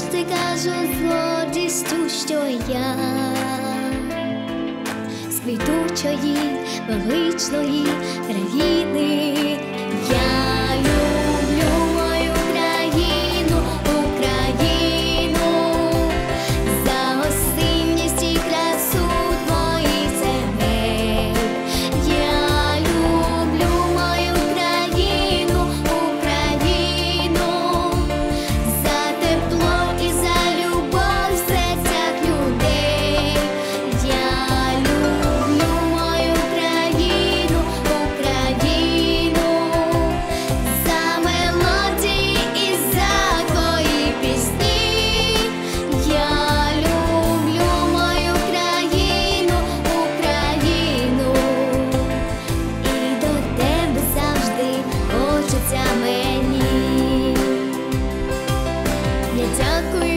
ти кажу з гордістю, що я світучої, величної країни. Я дякую